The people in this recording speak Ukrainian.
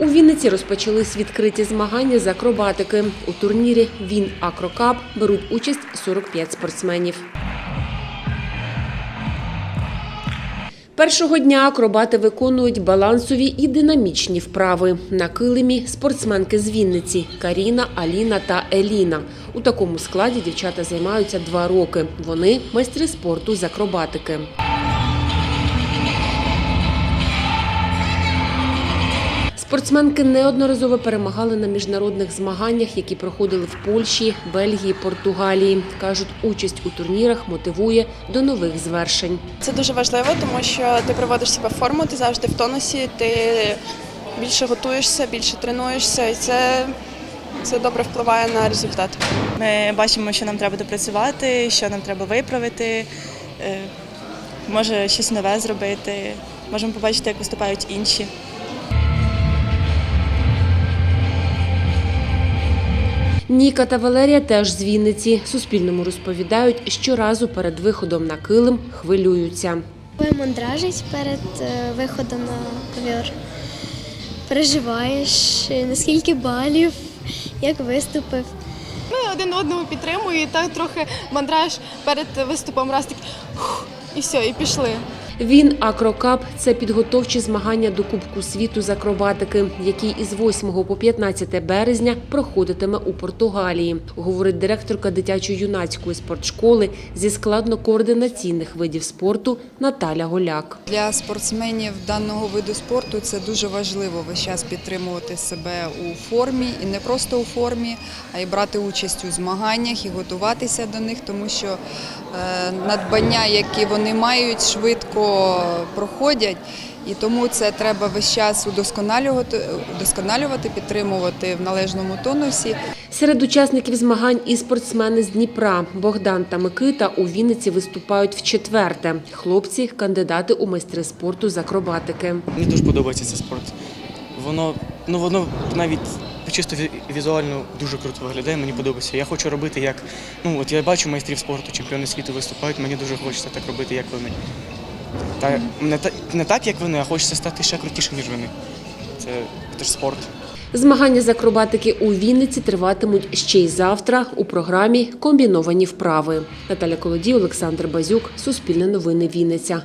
У Вінниці розпочались відкриті змагання з акробатики. У турнірі Він Акрокап беруть участь 45 спортсменів. Першого дня акробати виконують балансові і динамічні вправи. На килимі спортсменки з Вінниці Каріна, Аліна та Еліна. У такому складі дівчата займаються два роки. Вони майстри спорту з акробатики. Спортсменки неодноразово перемагали на міжнародних змаганнях, які проходили в Польщі, Бельгії, Португалії. кажуть, участь у турнірах мотивує до нових звершень. Це дуже важливо, тому що ти приводиш себе в форму, ти завжди в тонусі, ти більше готуєшся, більше тренуєшся, і це, це добре впливає на результат. Ми бачимо, що нам треба допрацювати, що нам треба виправити, е, може щось нове зробити. Можемо побачити, як виступають інші. Ніка та Валерія теж з Вінниці. Суспільному розповідають, щоразу перед виходом на килим хвилюються. Мандражить перед е, виходом на ковер. Переживаєш, наскільки балів, як виступив. Ми один одного підтримуємо і так трохи мандраж перед виступом раз так і все, і пішли. Він Акрокап це підготовчі змагання до Кубку світу з акробатики, який із 8 по 15 березня проходитиме у Португалії, говорить директорка дитячо-юнацької спортшколи зі складно-координаційних видів спорту Наталя Голяк. Для спортсменів даного виду спорту це дуже важливо весь час підтримувати себе у формі і не просто у формі, а й брати участь у змаганнях і готуватися до них, тому що е, надбання, які вони мають, швидко проходять. І тому це треба весь час удосконалювати, удосконалювати, підтримувати в належному тонусі. Серед учасників змагань і спортсмени з Дніпра Богдан та Микита у Вінниці виступають в четверте. Хлопці кандидати у майстри спорту з акробатики. Мені дуже подобається цей спорт. Воно, ну воно навіть чисто ві- візуально дуже круто виглядає. Мені подобається. Я хочу робити як. Ну от я бачу майстрів спорту, чемпіони світу виступають. Мені дуже хочеться так робити, як вони. Та не, та- не так, як вони, а хочеться стати ще крутішим, ніж вони. Це, це ж спорт. Змагання з акробатики у Вінниці триватимуть ще й завтра у програмі Комбіновані вправи. Наталя Колодій, Олександр Базюк, Суспільне новини Вінниця.